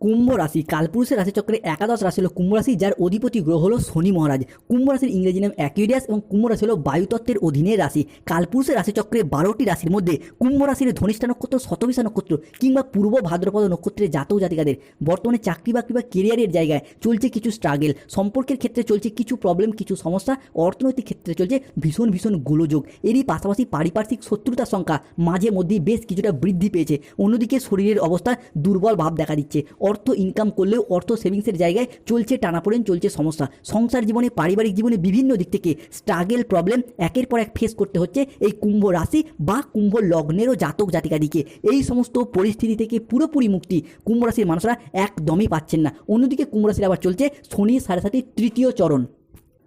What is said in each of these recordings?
কুম্ভ রাশি, কালপুরুষের রাশিচক্রে একাদশ রাশি হলো কুম্ভ রাশি, যার অধিপতি গ্রহ হলো শনি মহারাজ। কুম্ভ রাশির ইংরেজি নাম অ্যাকুইরিয়াস এবং কুম্ভ রাশি হলো বায়ুতত্ত্বের অধীনে রাশি। কালপুরুষের রাশিচক্রে বারোটি রাশির মধ্যে কুম্ভ রাশির ধনিষ্ঠা নক্ষত্র, শতবিশা নক্ষত্র কিংবা পূর্ব ভাদ্রপদ নক্ষত্রের জাতক জাতিকাদের। বর্তমানে চাকরি বাকরি বা কেরিয়ারের জায়গায় চলছে কিছু স্ট্রাগেল সম্পর্কের ক্ষেত্রে চলছে কিছু প্রবলেম কিছু সমস্যা। অর্থনৈতিক ক্ষেত্রে চলছে ভীষণ ভীষণ গোলযোগ। এরই পাশাপাশি পারিপার্শ্বিক শত্রুতার সংখ্যা মাঝে মধ্যেই বেশ কিছুটা বৃদ্ধি পেয়েছে। অন্যদিকে শরীরের অবস্থা দুর্বল ভাব দেখা দিচ্ছে। অর্থ ইনকাম করলেও অর্থ সেভিংসের জায়গায় চলছে টানাপোড়েন, চলছে সমস্যা। সংসার জীবনে, পারিবারিক জীবনে বিভিন্ন দিক থেকে স্ট্রাগেল প্রবলেম একের পর এক ফেস করতে হচ্ছে এই কুম্ভ রাশি বা কুম্ভ লগ্নেরও জাতক জাতিকাদিকে। এই সমস্ত পরিস্থিতি থেকে পুরোপুরি মুক্তি কুম্ভ রাশির মানুষরা একদমই পাচ্ছেন না। অন্যদিকে কুম্ভ রাশির আবার চলছে শনি সাড়ে সাথে তৃতীয় চরণ।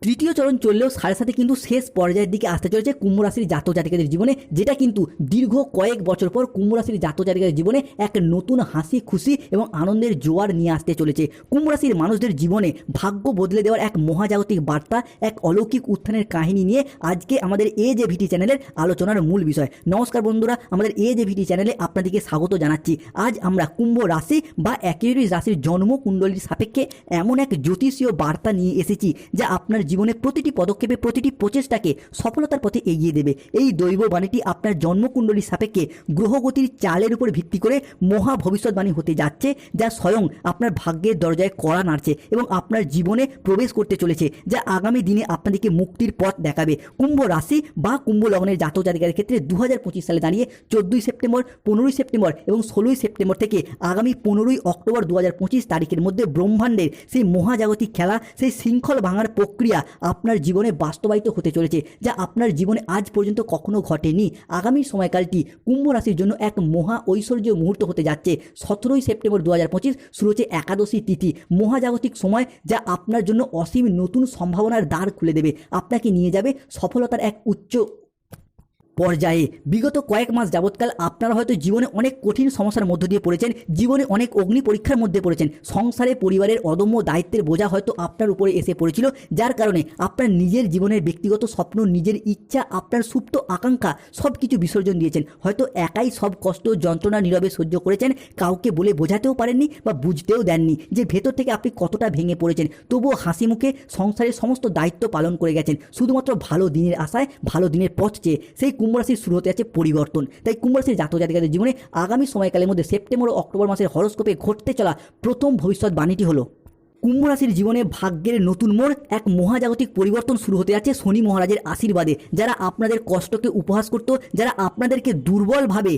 তৃতীয় চরণ চললেও সাড়ে সাথে কিন্তু শেষ পর্যায়ের দিকে আসতে চলেছে কুম্ভ রাশির জাতক জাতিকাদের জীবনে, যেটা কিন্তু দীর্ঘ কয়েক বছর পর কুম্ভ রাশির জাতক জাতিকাদের জীবনে এক নতুন হাসি, খুশি এবং আনন্দের জোয়ার নিয়ে আসতে চলেছে। কুম্ভ রাশির মানুষদের জীবনে ভাগ্য বদলে দেওয়ার এক মহাজাগতিক বার্তা, এক অলৌকিক উত্থানের কাহিনী নিয়ে আজকে আমাদের এ জে ভিটি চ্যানেলের আলোচনার মূল বিষয়। নমস্কার বন্ধুরা, আমাদের এ জে ভিটি চ্যানেলে আপনাদেরকে স্বাগত জানাচ্ছি। আজ আমরা কুম্ভ রাশি বা একেরিস রাশির জন্মকুণ্ডলীর সাপেক্ষে এমন এক জ্যোতিষীয় বার্তা নিয়ে এসেছি, যা আপনার জীবনে প্রতিটি পদক্ষেপে প্রতিটি প্রচেষ্টাকে সফলতার পথে এগিয়ে দেবে। এই দৈব বাণীটি আপনার জন্মকুণ্ডলীর সাপেক্ষে গ্রহগতির চালের উপর ভিত্তি করে মহা ভবিষ্যৎবাণী হতে যাচ্ছে, যা স্বয়ং আপনার ভাগ্যের দরজায় কড়া নাড়ছে এবং আপনার জীবনে প্রবেশ করতে চলেছে, যা আগামী দিনে আপনাদেরকে মুক্তির পথ দেখাবে। কুম্ভ রাশি বা কুম্ভ লগ্নের জাতক জাতিকার ক্ষেত্রে দু হাজার পঁচিশ সালে দাঁড়িয়ে চোদ্দোই সেপ্টেম্বর, পনেরোই সেপ্টেম্বর এবং ষোলোই সেপ্টেম্বর থেকে আগামী পনেরোই অক্টোবর দু হাজার পঁচিশ তারিখের মধ্যে ব্রহ্মাণ্ডের সেই মহাজাগতিক খেলা, সেই শৃঙ্খল ভাঙার প্রক্রিয়া আপনার জীবনে বাস্তবায়িত হতে চলেছে, যা আপনার জীবনে আজ পর্যন্ত কখনো ঘটেনি। আগামী সময়কালটি কুম্ভ রাশির জন্য এক মহা ঐশ্বর্য মুহূর্ত হতে যাচ্ছে। সতেরোই সেপ্টেম্বর দু হাজার পঁচিশ শুরু হচ্ছে একাদশী তিথি, মহাজাগতিক সময়, যা আপনার জন্য অসীম নতুন সম্ভাবনার দ্বার খুলে দেবে। আপনাকে নিয়ে যাবে সফলতার এক উচ্চ পর্যায়ে বিগত কয়েক মাস যাবৎকাল আপনারা হয়তো জীবনে অনেক কঠিন সমস্যার মধ্য দিয়ে পড়েছেন, জীবনে অনেক অগ্নি পরীক্ষার মধ্যে পড়েছেন। সংসারে, পরিবারের অদম্য দায়িত্বের বোঝা হয়তো আপনার উপরে এসে পড়েছিল, যার কারণে আপনার নিজের জীবনের ব্যক্তিগত স্বপ্ন, নিজের ইচ্ছা, আপনার সুপ্ত আকাঙ্ক্ষা সব কিছু বিসর্জন দিয়েছেন। হয়তো একাই সব কষ্ট, যন্ত্রণা, নীরবে সহ্য করেছেন, কাউকে বলে বোঝাতেও পারেননি বা বুঝতেও দেননি যে ভেতর থেকে আপনি কতটা ভেঙে পড়েছেন। তবুও হাসি মুখে সংসারের সমস্ত দায়িত্ব পালন করে গেছেন। শুধুমাত্র ভালো দিনের আশায়, ভালো দিনের পথ চেয়ে। সেই কুম্ভ রাশির শুরু হতে যাচ্ছে পরিবর্তন। তাই কুম্ভ রাশির জাতক জাতিকাদের জীবনে আগামী সময়কালের মধ্যে সেপ্টেম্বর ও অক্টোবর মাসের হরস্কোপে ঘটতে চলা প্রথম ভবিষ্যৎ বাণীটি হলো, কুম্ভ রাশির জীবনে ভাগ্যের নতুন মোড় এক মহাজাগতিক পরিবর্তন শুরু হতে যাচ্ছে শনি মহারাজের আশীর্বাদে। যারা আপনাদের কষ্টকে উপহাস করত, যারা আপনাদেরকে দুর্বলভাবে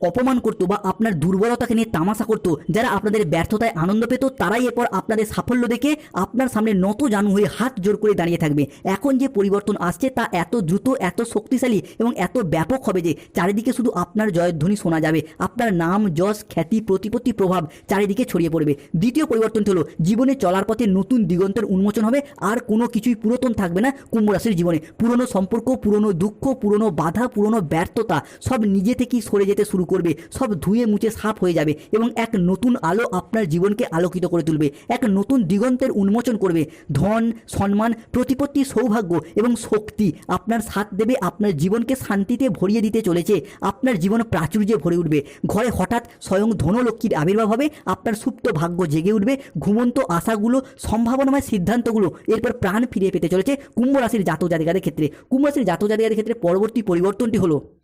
অপমান করতো বা আপনার দুর্বলতাকে নিয়ে তামাশা করতো, যারা আপনাদের ব্যর্থতায় আনন্দ পেত, তারাই এরপর আপনাদের সাফল্য দেখে আপনার সামনে নত জানু হয়ে হাত জোর করে দাঁড়িয়ে থাকবে। এখন যে পরিবর্তন আসছে, তা এত দ্রুত, এত শক্তিশালী এবং এত ব্যাপক হবে যে চারিদিকে শুধু আপনার জয়ধ্বনি শোনা যাবে। আপনার নাম, যশ, খ্যাতি, প্রতিপত্তি, প্রভাব চারিদিকে ছড়িয়ে পড়বে। দ্বিতীয় পরিবর্তনটি হলো, জীবনে চলার পথে নতুন দিগন্তের উন্মোচন হবে, আর কোনো কিছুই পুরাতন থাকবে না কুম্ভ রাশির জীবনে। পুরনো সম্পর্ক, পুরনো দুঃখ, পুরনো বাধা, পুরনো ব্যর্থতা সব নিজে থেকেই সরে যেতে শুরু করবে, সব ধুয়ে মুছে সাফ হয়ে যাবে এবং এক নতুন আলো আপনার জীবনকে আলোকিত করে তুলবে। এক নতুন দিগন্তের উন্মোচন করবে। ধন, সম্মান, প্রতিপত্তি, সৌভাগ্য এবং শক্তি আপনার সাথ দেবে, আপনার জীবনকে শান্তিতে ভরিয়ে দিতে চলেছে, আপনার জীবন প্রাচুর্যে ভরে উঠবে। ঘরে হঠাৎ স্বয়ং ধনলক্ষ্মীর আবির্ভাব হবে, আপনার সুপ্ত ভাগ্য জেগে উঠবে, ঘুমন্ত আশাগুলো, সম্ভাবনাময় সিদ্ধান্তগুলো এরপর প্রাণ ফিরিয়ে পেতে চলেছে কুম্ভ রাশির জাতক জাতিকাদের ক্ষেত্রে। কুম্ভ রাশির জাতক জাতিকাদের ক্ষেত্রে পরবর্তী পরিবর্তনটি হলো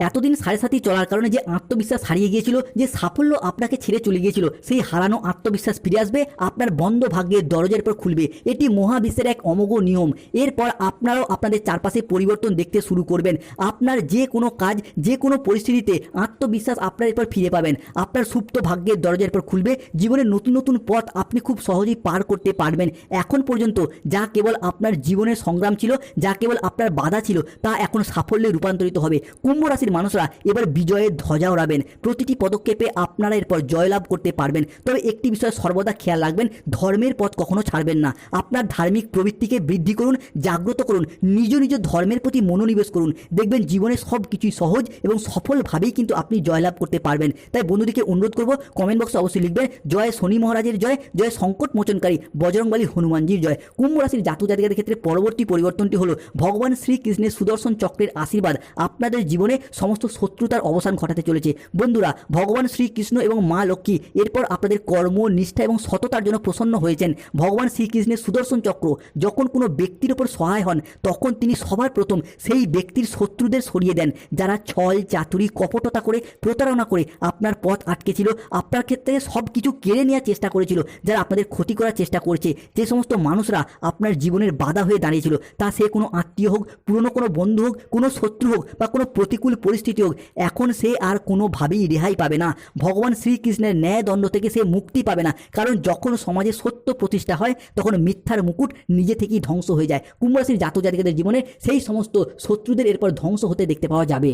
এতদিন সাড়ে সাথী চলার কারণে যে আত্মবিশ্বাস হারিয়ে গিয়েছিল, যে সাফল্য আপনাকে ছেড়ে চলে গিয়েছিল, সেই হারানো আত্মবিশ্বাস ফিরে আসবে, আপনার বন্ধ ভাগ্যের দরজার পর খুলবে। এটি মহাবিশ্বের এক অমোঘ নিয়ম। এরপর আপনারাও আপনাদের চারপাশে পরিবর্তন দেখতে শুরু করবেন। আপনার যে কোনো কাজ, যে কোনো পরিস্থিতিতে আত্মবিশ্বাস আপনার এরপর ফিরে পাবেন। আপনার সুপ্ত ভাগ্যের দরজার পর খুলবে। জীবনের নতুন নতুন পথ আপনি খুব সহজেই পার করতে পারবেন। এখন পর্যন্ত যা কেবল আপনার জীবনের সংগ্রাম ছিল, যা কেবল আপনার বাধা ছিল, তা এখন সাফল্যে রূপান্তরিত হবে। কুম্ভ রাশির মানুষরা এবার বিজয়ের ধ্বজা ওড়াবেন প্রতিটি পদক্ষেপে আপনারা এরপর জয়লাভ করতে পারবেন। তবে একটি বিষয় সর্বদা খেয়াল রাখবেন, ধর্মের পথ কখনো ছাড়বেন না। আপনার ধার্মিক প্রবৃত্তিকে বৃদ্ধি করুন, জাগ্রত করুন, নিজ নিজ ধর্মের প্রতি মনোনিবেশ করুন। দেখবেন জীবনে সব কিছুই সহজ এবং সফলভাবেই কিন্তু আপনি জয়লাভ করতে পারবেন। তাই বন্ধুদিকে অনুরোধ করব কমেন্ট বক্সে অবশ্যই লিখবেন, জয় শনি মহারাজের জয় জয় সংকট মোচনকারী, বজরংবালী হনুমানজির জয়। কুম্ভ রাশির জাতক জাতিকাদের ক্ষেত্রে পরবর্তী পরিবর্তনটি হলো, ভগবান শ্রীকৃষ্ণের সুদর্শন চক্রের আশীর্বাদ আপনাদের জীবনে সমস্ত শত্রুতার অবসান ঘটাতে চলেছে। বন্ধুরা, ভগবান শ্রীকৃষ্ণ এবং মা লক্ষ্মী এরপর আপনাদের কর্ম, নিষ্ঠা এবং সততার জন্য প্রসন্ন হয়েছেন। ভগবান শ্রীকৃষ্ণের সুদর্শন চক্র, যখন কোনো ব্যক্তির ওপর সহায় হন, তখন তিনি সবার প্রথম সেই ব্যক্তির শত্রুদের সরিয়ে দেন, যারা ছল, চাতুরি, কপটতা করে প্রতারণা করে আপনার পথ আটকেছিল, আপনার ক্ষেত্রে সব কিছু কেড়ে নেওয়ার চেষ্টা করেছিল, যারা আপনাদের ক্ষতি করার চেষ্টা করেছে। যে সমস্ত মানুষরা আপনার জীবনের বাধা হয়ে দাঁড়িয়েছিল, তা সে কোনো আত্মীয় হোক, পুরনো কোনো বন্ধু হোক, কোনো শত্রু হোক বা কোনো প্রতিকূল পরিস্থিতি হোক এখন সে আর কোনোভাবেই রেহাই পাবে না। ভগবান শ্রীকৃষ্ণের ন্যায় দণ্ড থেকে সে মুক্তি পাবে না। কারণ যখন সমাজে সত্য প্রতিষ্ঠা হয়, তখন মিথ্যার মুকুট নিজে থেকেই ধ্বংস হয়ে যায়। কুম্ভরাশির জাতজাতিকাদের জাতক জাতিকাদের জীবনে সেই সমস্ত শত্রুদের এরপর ধ্বংস হতে দেখতে পাওয়া যাবে।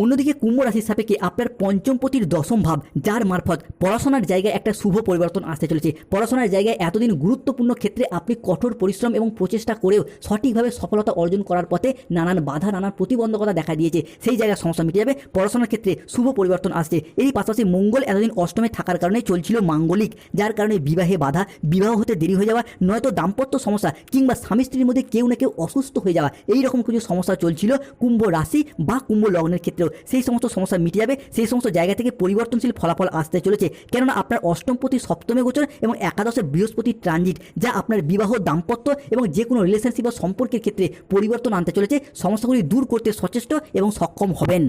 অন্যদিকে কুম্ভ রাশির সাপেক্ষে আপনার পঞ্চমপতির দশম ভাব, যার মারফত পড়াশোনার জায়গায় একটা শুভ পরিবর্তন আসতে চলেছে। পড়াশোনার জায়গায় এতদিন গুরুত্বপূর্ণ ক্ষেত্রে আপনি কঠোর পরিশ্রম এবং প্রচেষ্টা করেও সঠিকভাবে সফলতা অর্জন করার পথে নানান বাধা, নানান প্রতিবন্ধকতা দেখা দিয়েছে। সেই জায়গায় সমস্যা মিটে যাবে। পড়াশোনার ক্ষেত্রে শুভ পরিবর্তন আসছে। এই পাশাপাশি মঙ্গল এতদিন অষ্টমে থাকার কারণে চলছিল মাঙ্গলিক, যার কারণে বিবাহে বাধা, বিবাহ হতে দেরি হয়ে যাওয়া, নয়তো দাম্পত্য সমস্যা কিংবা স্বামী স্ত্রীর মধ্যে কেউ না কেউ অসুস্থ হয়ে যাওয়া এই রকম কিছু সমস্যা চলছিল কুম্ভ রাশি বা কুম্ভ লগ্নের ক্ষেত্রেও সেই সমস্ত সমস্যা মিটে যাবে, সেই সমস্ত জায়গা থেকে পরিবর্তনশীল ফলাফল আসতে চলেছে। কেননা আপনার অষ্টমপতি সপ্তমে গোচর এবং একাদশে বৃহস্পতি ট্রানজিট যা আপনার বিবাহ, দাম্পত্য এবং যে কোনো রিলেশনশিপ বা সম্পর্কের ক্ষেত্রে পরিবর্তন আনতে চলেছে। সমস্যাগুলি দূর করতে সচেষ্ট এবং সক্ষম হবেন।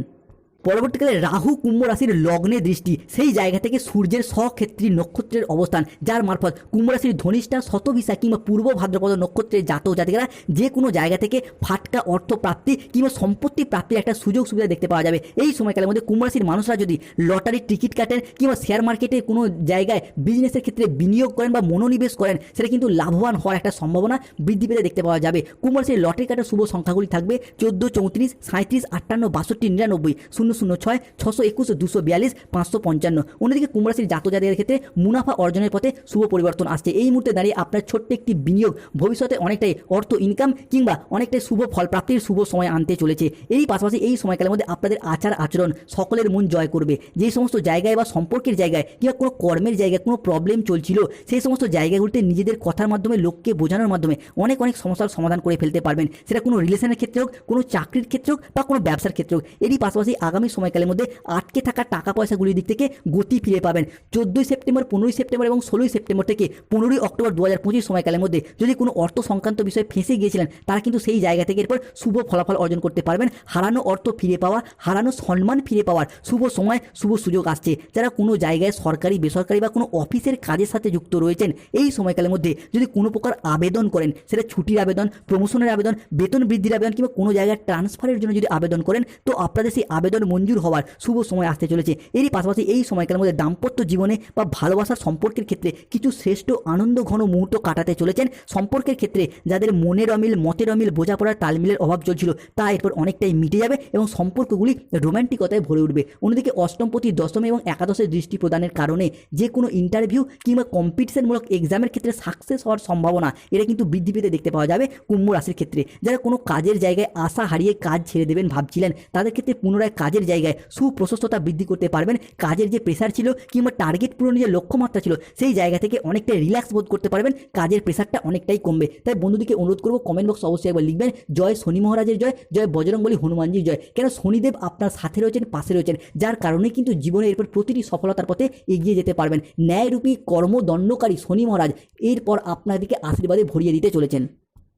পরবর্তীকালে রাহু কুম্ভ রাশির লগ্নে দৃষ্টি। সেই জায়গা থেকে সূর্যের স্বক্ষেত্রী নক্ষত্রের অবস্থান, যার মারফত কুম্ভ রাশির ধনিষ্ঠা, শতভিসা কিংবা পূর্ব ভাদ্রপদ নক্ষত্রের জাতক জাতিকারা যে কোনো জায়গা থেকে ফাটকা অর্থ প্রাপ্তি কিংবা সম্পত্তি প্রাপ্তির একটা সুযোগ সুবিধা দেখতে পাওয়া যাবে। এই সময়কালের মধ্যে কুম্ভ রাশির মানুষরা যদি লটারির টিকিট কাটেন কিংবা শেয়ার মার্কেটে কোনো জায়গায় বিজনেসের ক্ষেত্রে বিনিয়োগ করেন বা মনোনিবেশ করেন, সেটা কিন্তু লাভবান হওয়ার একটা সম্ভাবনা বৃদ্ধি পেতে দেখতে পাওয়া যাবে। কুম্ভ রাশির লটারি কাটার শুভ সংখ্যাগুলি থাকবে চোদ্দ, চৌত্রিশ সাঁত্রিশ আটান্ন, বাষট্টি, নিরানব্বই, শূন্য শূন্য ছয় ছশো একুশ, দুশো বিয়াল্লিশ, পাঁচশো পঞ্চান্ন। অন্যদিকে কুম্ভরাশির জাতক জাতিকাদের ক্ষেত্রে মুনাফা অর্জনের পথে শুভ পরিবর্তন আসছে। এই মুহূর্তে দাঁড়িয়ে আপনার ছোট্ট একটি বিনিয়োগ ভবিষ্যতে অনেকটাই অর্থ ইনকাম কিংবা অনেকটাই শুভ ফল প্রাপ্তির শুভ সময় আনতে চলেছে। এই পাশাপাশি এই সময়কালের মধ্যে আপনাদের আচার আচরণ সকলের মন জয় করবে। যে সমস্ত জায়গায় বা সম্পর্কের জায়গায় কিংবা কোনো কর্মের জায়গায় কোনো প্রবলেম চলছিল, সেই সমস্ত জায়গাগুলিতে নিজেদের কথার মাধ্যমে, লোককে বোঝানোর মাধ্যমে অনেক অনেক সমস্যার সমাধান করে ফেলতে পারবেন। সেটা কোনো রিলেশনের ক্ষেত্রে হোক, কোনো চাকরির ক্ষেত্রে হোক বা কোনো ব্যবসার ক্ষেত্রে হোক। এরই পাশাপাশি আগামী সময়কালের মধ্যে আটকে থাকা টাকা পয়সাগুলির দিক থেকে গতি ফিরে পাবেন। চোদ্দোই সেপ্টেম্বর, পনেরোই সেপ্টেম্বর এবং ষোলোই সেপ্টেম্বর থেকে পনেরোই অক্টোবর দু হাজার পঁচিশ সময়কালের মধ্যে যদি কোনো অর্থ সংক্রান্ত বিষয়ে ফেঁসে গিয়েছিলেন, তারা কিন্তু সেই জায়গা থেকে এরপর শুভ ফলাফল অর্জন করতে পারবেন। হারানো অর্থ ফিরে পাওয়া, হারানো সম্মান ফিরে পাওয়ার শুভ সময়, শুভ সুযোগ আসছে। যারা কোনো জায়গায় সরকারি, বেসরকারি বা কোনো অফিসের কাজের সাথে যুক্ত রয়েছেন, এই সময়কালের মধ্যে যদি কোনো প্রকার আবেদন করেন, সেটা ছুটির আবেদন প্রমোশনের আবেদন, বেতন বৃদ্ধির আবেদন কিংবা কোনো জায়গায় ট্রান্সফারের জন্য যদি আবেদন করেন, তো আপনাদের সেই আবেদন মঞ্জুর হওয়ার শুভ সময় আসতে চলেছে। এরই পাশাপাশি এই সময়কালের মধ্যে দাম্পত্য জীবনে বা ভালোবাসার সম্পর্কের ক্ষেত্রে কিছু শ্রেষ্ঠ আনন্দ ঘন মুহূর্ত কাটাতে চলেছেন। সম্পর্কের ক্ষেত্রে যাদের মনের অমিল, মতের অমিল, বোঝাপড়ার তালমিলের অভাব চলছিল, তা এরপর অনেকটাই মিটে যাবে এবং সম্পর্কগুলি রোম্যান্টিকতায় ভরে উঠবে। অন্যদিকে অষ্টমপতি, দশম এবং একাদশের দৃষ্টি প্রদানের কারণে যে কোনো ইন্টারভিউ কিংবা কম্পিটিশনমূলক এক্সামের ক্ষেত্রে সাকসেস হওয়ার সম্ভাবনা, এটা কিন্তু বৃদ্ধি পেতে দেখতে পাওয়া যাবে কুম্ভ রাশির ক্ষেত্রে। যারা কোনো কাজের জায়গায় আশা হারিয়ে কাজ ছেড়ে দেবেন ভাবছিলেন, তাদের ক্ষেত্রে পুনরায় কাজের জায়গায় সুপ্রশস্ততা বৃদ্ধি করতে পারবেন। কাজের যে প্রেশার ছিল কিংবা টার্গেট পূরণের যে লক্ষ্যমাত্রা ছিল, সেই জায়গা থেকে অনেকটাই রিল্যাক্স বোধ করতে পারবেন। কাজের প্রেশারটা অনেকটাই কমবে। তাই বন্ধুদিকে অনুরোধ করব কমেন্ট বক্স অবশ্যই একবার লিখবেন। জয় শনি মহারাজের জয় জয় বজরংবলী হনুমানজির জয়। কেন শনিদেব আপনার সাথে রয়েছেন, পাশে রয়েছেন, যার কারণে কিন্তু জীবনে এরপর প্রতিটি সফলতার পথে এগিয়ে যেতে পারবেন। ন্যায়রূপী কর্মদণ্ডকারী শনি মহারাজ এরপর আপনাদেরকে আশীর্বাদে ভরিয়ে দিতে চলেছেন।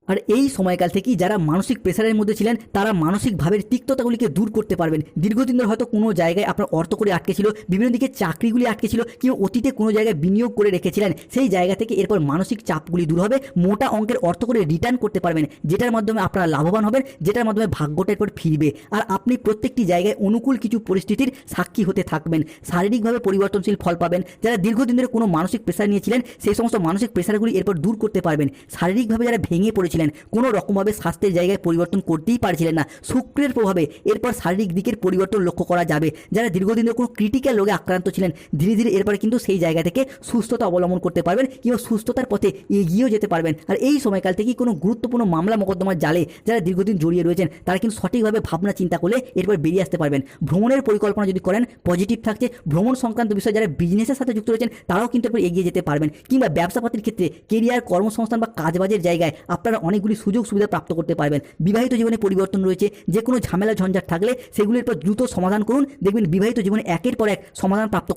আর এই সময়কাল থেকেই যারা মানসিক প্রেশারের মধ্যে ছিলেন, তারা মানসিক ভাবের তিক্ততাগুলিকে দূর করতে পারবেন। দীর্ঘদিন ধরে হয়তো কোনো জায়গায় আপনার অর্থ করে আটকে ছিল, বিভিন্ন দিকে চাকরিগুলি আটকে ছিল কিংবা অতীতে কোনো জায়গায় বিনিয়োগ করে রেখেছিলেন, সেই জায়গা থেকে এরপর মানসিক চাপগুলি দূর হবে, মোটা অঙ্কের অর্থ করে রিটার্ন করতে পারবেন, যেটার মাধ্যমে আপনারা লাভবান হবেন, যেটার মাধ্যমে ভাগ্যটা এরপর ফিরবে। আর আপনি প্রত্যেকটি জায়গায় অনুকূল কিছু পরিস্থিতির সাক্ষী হতে থাকবেন, শারীরিকভাবে পরিবর্তনশীল ফল পাবেন, যারা দীর্ঘদিন ধরে কোনো মানসিক প্রেশার নিয়েছিলেন সেই সমস্ত মানসিক প্রেশারগুলি এরপর দূর করতে পারবেন, শারীরিকভাবে যারা ভেঙে পড়েছিলেন কোনো রকমভাবে স্বাস্থ্যের জায়গায় পরিবর্তন করতেই পারছিলেন না। শুক্রের প্রভাবে এরপর শারীরিক দিকের পরিবর্তন লক্ষ্য করা যাবে। যারা দীর্ঘদিন ধরে কোনো ক্রিটিক্যাল রোগে আক্রান্ত ছিলেন, ধীরে ধীরে এরপরে কিন্তু সেই জায়গা থেকে সুস্থতা অবলম্বন করতে পারবেন কিংবা সুস্থতার পথে এগিয়েও যেতে পারবেন। আর এই সময়কাল থেকেই কোনো গুরুত্বপূর্ণ মামলা মোকদ্দমার জালে যারা দীর্ঘদিন জড়িয়ে রয়েছেন, তারা কিন্তু সঠিকভাবে ভাবনা চিন্তা করলে এরপর বেরিয়ে আসতে পারবেন। ভ্রমণের পরিকল্পনা যদি করেন পজিটিভ থাকছে। ভ্রমণ সংক্রান্ত বিষয়ে যারা বিজনেসের সাথে যুক্ত রয়েছেন, তারাও কিন্তু এরপর এগিয়ে যেতে পারবেন। কিংবা ব্যবসাপাতির ক্ষেত্রে কেরিয়ার কর্মসংস্থান বা কাজবাজের জায়গায় আপনারা অনেকগুলি সুযোগ সুবিধা প্রাপ্ত করতে পারবেন। বিবাহিত জীবনে পরিবর্তন রয়েছে যে কোনো ঝামেলা ঝঞ্ঝাট থাকলে সেগুলির পর দ্রুত সমাধান করুন। দেখবেন বিবাহিত জীবনে একের পর এক সমাধান প্রাপ্ত